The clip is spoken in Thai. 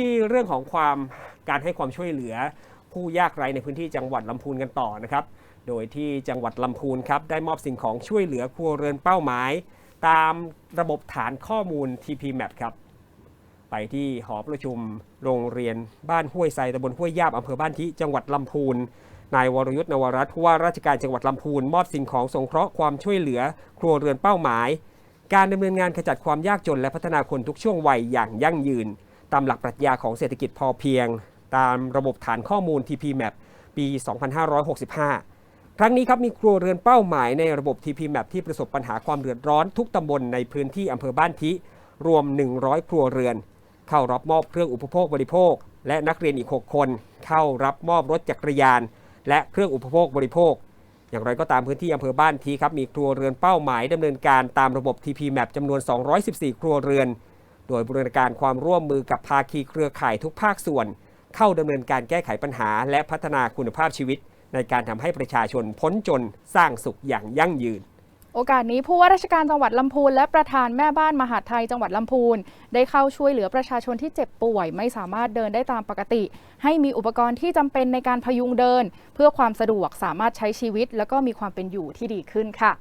ที่เรื่องของความการให้ความช่วยเหลือผู้ยากไร้ในพื้นที่จังหวัดลำพูนกันต่อนะครับ โดยที่จังหวัดลำพูนครับได้มอบสิ่งของช่วยเหลือครัวเรือนเป้าหมาย ตามระบบฐานข้อมูล TPMAP ครับ ไปที่หอประชุมโรงเรียนบ้านห้วยไซตำบลห้วยยาบอำเภอบ้านทิจังหวัดลำพูนนายวรยุทธ์นวรัตน์ผู้ว่าราชการจังหวัดลำพูนมอบสิ่งของสงเคราะห์ความช่วยเหลือ ครัวเรือนเป้าหมาย การดำเนินงานขจัดความยากจนและพัฒนาคนทุกช่วงวัยอย่างยั่งยืน ตามหลักปรัชญาของเศรษฐกิจพอเพียง ตามระบบฐานข้อมูล TPMAP ปี 2565 ครั้งนี้ครับมีครัวเรือนเป้าหมายในระบบ TPMAP ที่ประสบปัญหาความเดือดร้อนทุกตำบลในพื้นที่อำเภอบ้านทิรวม 100 ครัวเรือน เข้ารับมอบเครื่องอุปโภคบริโภค และนักเรียนอีก 6 คน เข้ารับมอบรถจักรยาน และเครื่องอุปโภคบริโภค อย่างไรก็ตามพื้นที่อำเภอบ้านทีครับมีครัวเรือนเป้าหมายดำเนินการตามระบบ TPMAP จำนวน 214 ครัวเรือน โดยบริการความร่วมมือกับภาคีเครือข่ายทุกภาคส่วน เข้าดำเนินการแก้ไขปัญหา และพัฒนาคุณภาพชีวิต ในการทำให้ประชาชนพ้นจนสร้างสุขอย่างยั่งยืนโอกาสนี้ผู้ว่าราชการจังหวัดลำพูนและประธานแม่บ้านมหาดไทยจังหวัดลำพูน ได้เข้าช่วยเหลือประชาชนที่เจ็บป่วยไม่สามารถเดินได้ตามปกติ ให้มีอุปกรณ์ที่จำเป็นในการพยุงเดิน เพื่อความสะดวกสามารถใช้ชีวิต แล้วก็มีความเป็นอยู่ที่ดีขึ้นค่ะ